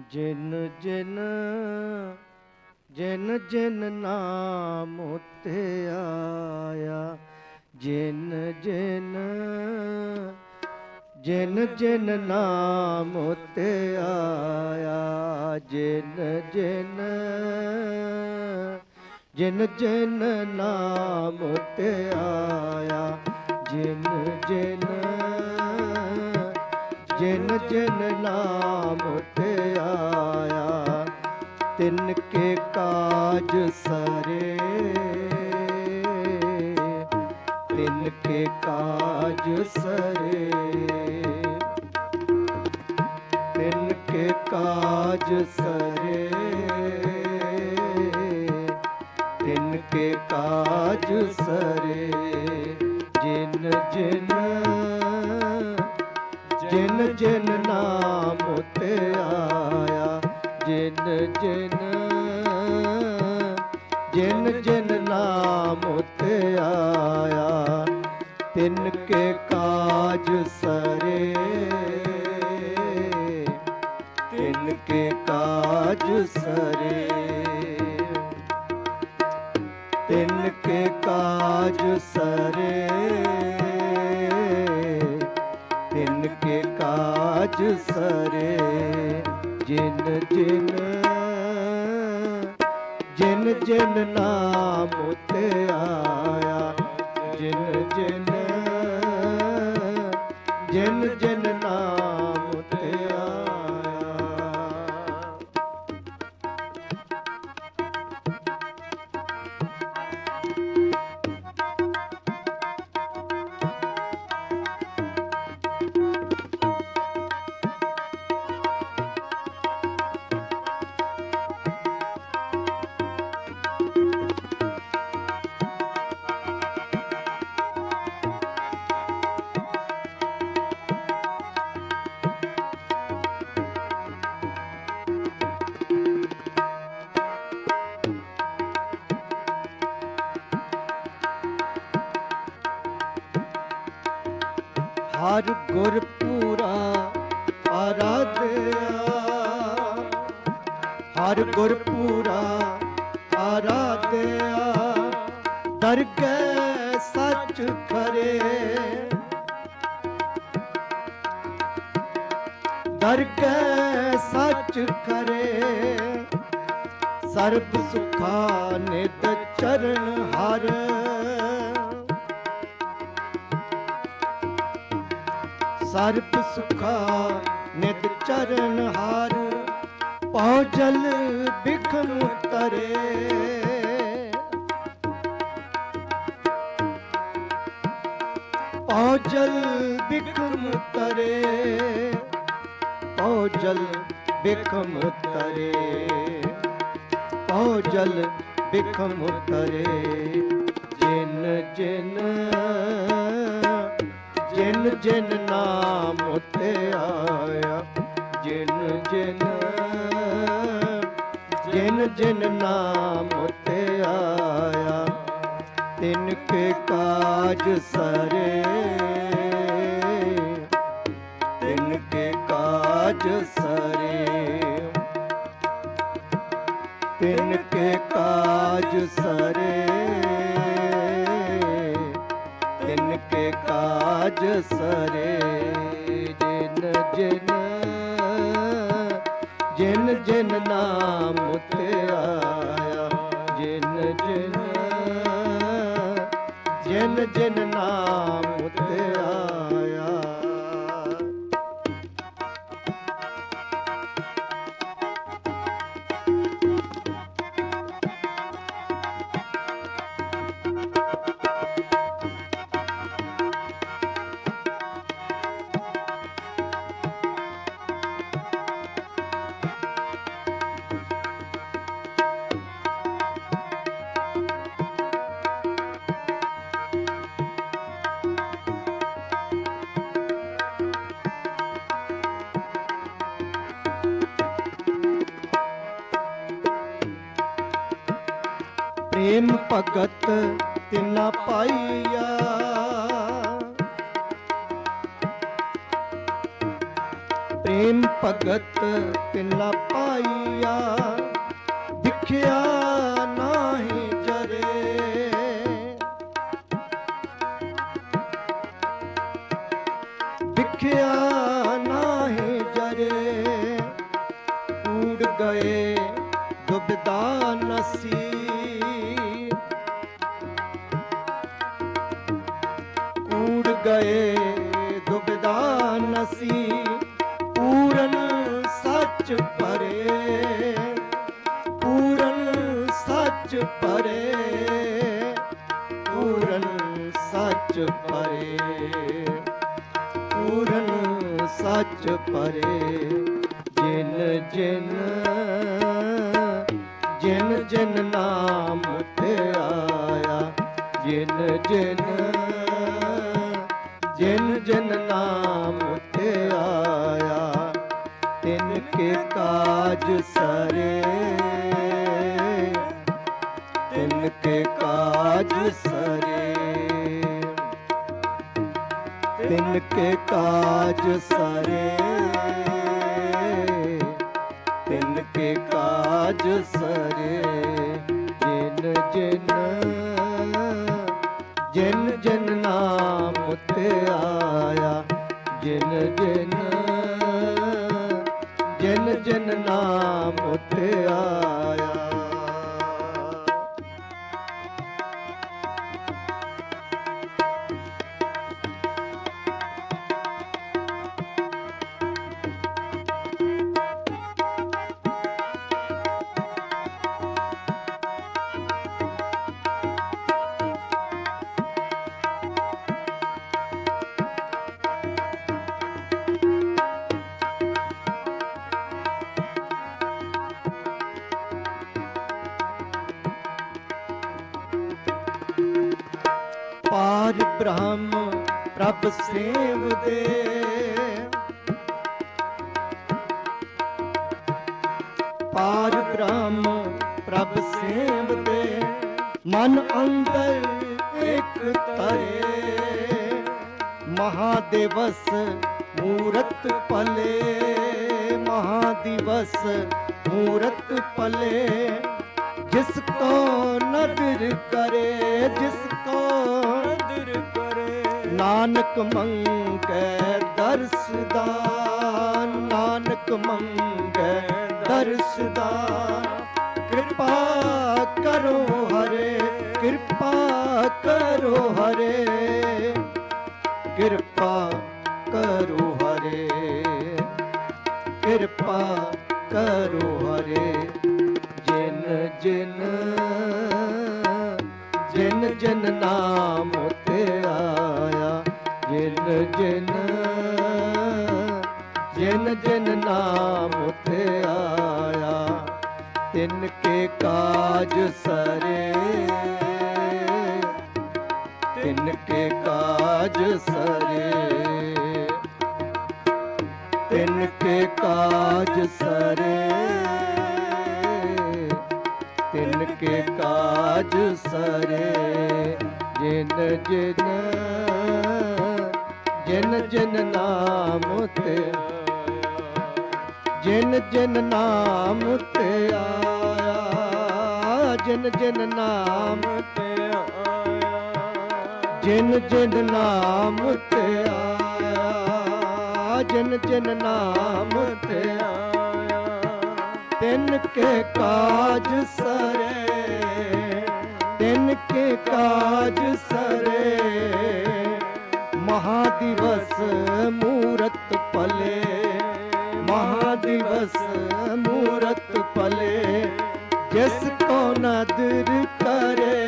ਜਿਨ ਜਿਨ ਜਿਨ ਜਿਨ ਨਾਮ ਉਤੇ ਆਇਆ, ਜਿਨ ਜਿਨ ਜਿਨ ਜਿਨ ਨਾਮ ਉਤੇ ਆਇਆ, ਜਿਨ ਜਿਨ ਜਿਨ ਜਿਨ ਨਾਮ ਉਤੇ ਆਇਆ, ਜਿਨ ਜਿਨ ਜਿਨ ਜਿਨ ਨਾਮ ਤੇ ਆਇਆ ਤਿਨ ਕੇ ਕਾਜ ਸਰੇ। ਤਿਨ ਕੇ ਕਾਜ ਸਰੇ। ਤਿਨ ਕੇ ਕਾਜ ਸਰੇ। ਤਿਨ ਕੇ ਕਾਜ ਸਰੇ। ਜਿਨ ਜਿਨ ਜਿਨ ਜਿਨ ਨਾਮ ਤੇ ਆਇਆ, ਜਿਨ ਜਿਨ ਜਿਨ ਜਿਨ ਨਾਮ ਤੇ ਆਇਆ, ਤਿੰਨ ਕੇ ਕਾਜ ਸਰੇ। ਤਿੰਨ ਕੇ ਕਾਜ ਸਰੇ। ਤਿੰਨ ਕੇ ਕਾਜ ਸਰੇ। ਕਾਜ ਸਰੇ ਜਿਨ ਜਿਨ ਜਿਨ ਜਿਨ ਨਾਮ ਤੇ ਹਰ ਗੁਰ ਪੂਰਾ ਆਰਾਧਿਆ। ਹਰ ਗੁਰ ਪੂਰਾ ਆਰਾਧਿਆ। ਦਰਗਹਿ ਸੱਚ ਖਰੇ। ਦਰਗਹਿ ਸੱਚ ਖਰੇ। ਸਰਬ ਸੁਖਾ ਨਿਤ ਚਰਨ ਹਰ। ਸਰਪ ਸੁਖਾ, ਨਿਤ ਚਰਨ ਹਾਰ ਪਉ ਜਲ ਬਿਖਮ ਤਰੇ। ਪਉ ਜਲ ਬਿਖਮ ਤਰੇ ਪਉ ਜਲ ਬਿਖਮ ਤਰੇ। ਪਉ ਜਲ ਬਿਖਮ ਤਰੇ, ਜਿਨ ਜਿਨ ਜਿਨ ਜਿਨ ਨਾਮ ਤੇ ਆਇਆ, ਜਿਨ ਜਿਨ ਜਿਨ ਜਿਨ ਨਾਮ ਤੇ ਆਇਆ, ਤਿਨ ਕੇ ਕਾਜ ਸਰੇ, ਤਿਨ ਕੇ ਕਾਜ ਸਰੇ, ਤਿਨ ਕੇ ਕਾਜ ਸਰੇ। ਕਾਜ ਸਰੇ ਜਿਨ ਜਿਨ ਜਿਨ ਜਿਨ ਨਾਮ ਤੇ ਆਇਆ ਜਿਨ ਜਿਨ ਜਿਨ ਜਿਨ ਨਾਮ ਪ੍ਰੇਮ ਭਗਤ ਤਿਨਾ ਪਾਈਆ। ਪ੍ਰੇਮ ਭਗਤ ਤਿਨਾ ਪਾਈਆ। ਵਿਖਿਆ ਨਾਹੀ ਜਰੇ। ਵਿਖਿਆ ਨਾਹੀ ਜਰੇ। ਉੜ ਗਏ ਦੁਬਿਦਾ ਨਸੀ। ਗਏ ਦੁਬਿਦਾ ਨਸੀ, ਪੂਰਨ ਸੱਚ ਪਰੇ। ਪੂਰਨ ਸੱਚ ਪਰੇ, ਪੂਰਨ ਸੱਚ ਪਰੇ। ਪੂਰਨ ਸੱਚ ਪਰੇ, ਜਿਨ ਜਿਨ ਜਿਨ ਜਿਨ ਨਾਮ ਤੇ ਆਇਆ, ਜਿਨ ਜਿਨ ਜਿਨ ਜਿਨ ਨਾਮ ਤੇ ਆਇਆ, ਤਿਨ ਕੇ ਕਾਜ ਸਰੇ। ਤਿਨ ਕੇ ਕਾਜ ਸਰੇ। ਤਿਨ ਕੇ ਕਾਜ ਸਰੇ। ਤਿਨ ਕੇ ਕਾਜ ਸਰੇ। ਜਿਨ ਜਿਨ ਜਿਨ ਜਿਨ ਜਨ ਜਿਨ ਨਾਮ ਤੇ ਆਇਆ। ਪਾਰ ਬ੍ਰਹਮ ਪ੍ਰਭ ਸੇਵਦੇ ਪਾਰ ਬ੍ਰਹਮ ਪ੍ਰਭ ਸੇਵਦੇ ਮਨ ਅੰਦਰ ਇੱਕ ਤਰੇ ਮਹਾਦੇਵਸ ਮੂਰਤ ਪਲੇ। ਮਹਾਦਿਵਸ ਮੂਰਤ ਪਲੇ। ਜਿਸ ਕੋ ਨਦਰ ਕਰੇ, ਜਿਸ ਨਾਨਕ ਮੰਗੈ ਦਰਸਦਾਨ, ਨਾਨਕ ਮੰਗੈ ਦਰਸਦਾਨ। ਕਿਰਪਾ ਕਰੋ ਹਰੇ, ਕਿਰਪਾ ਕਰੋ ਹਰੇ। ਕਿਰਪਾ ਕਰੋ ਹਰੇ, ਕਿਰਪਾ ਕਰੋ ਹਰੇ। ਜਿਨ ਜਿਨ ਜਿਨ ਜਿਨ ਨਾਮ ਤੇ ਜਿਨ ਜਿਨ ਜਿਨ ਨਾਮ ਤੇ ਆਇਆ। ਤਿਨ ਕੇ ਕਾਜ ਸਰੇ। ਤਿਨ ਕੇ ਕਾਜ ਸਰੇ। ਤਿਨ ਕੇ ਕਾਜ ਸਰੇ। ਤਿਨ ਕੇ ਕਾਜ ਸਰੇ। ਜਿਨ ਜਿਨ ਜਿਨ ਜਿਨ ਨਾਮ ਤੇ ਜਿਨ ਜਿਨ ਨਾਮ ਤੇ ਆਇਆ, ਜਿਨ ਜਿਨ ਨਾਮ ਤੇ ਆਇਆ। ਜਿਨ ਜਿਨ ਨਾਮ ਤੇ ਆਇਆ, ਜਿਨ ਜਿਨ ਨਾਮ ਤੇ ਆਇਆ। ਤਿਨ ਕੇ ਕਾਜ ਸਰੇ, ਤਿੰਨ ਕੇ ਕਾਜ ਸਰੇ। ਮਹਾਦਿਵਸ ਮੂਰਤ ਪਲੇ, ਮਹਾਦਿਵਸ ਮੂਰਤ ਪਲੇ, ਜਿਸ ਕੋ ਨਦਰ ਕਰੇ,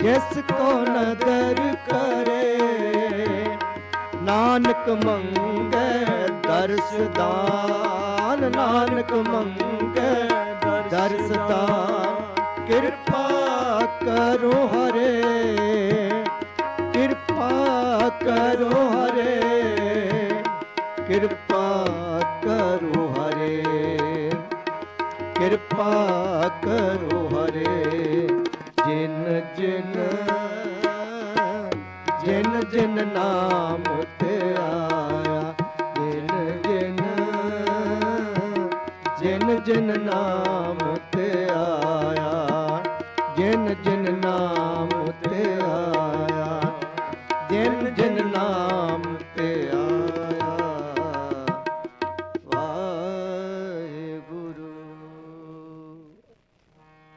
ਜਿਸ ਕੋ ਨਦਰ ਕਰੇ। ਨਾਨਕ ਮੰਗੈ ਦਰਸ ਦਾਨ, ਨਾਨਕ ਮੰਗੈ ਦਰਸ ਦਾਨ। ਕਿਰਪਾ ਕਰੋ ਹਰੇ ਕਰੋ ਹਰੇ, ਕਿਰਪਾ ਕਰੋ ਹਰੇ, ਕਿਰਪਾ ਕਰੋ ਹਰੇ, ਜਿਨ ਜਿਨ ਜਿਨ ਜਿਨ ਨਾਮ ਤੇ ਆਇਆ, ਜਿਨ ਜਿਨ ਜਿਨ ਨਾਮ ਜਿਨ ਜਿਨ ਨਾਮ ਤੇ ਆਇਆ, ਜਿਨ ਜਿਨ ਨਾਮ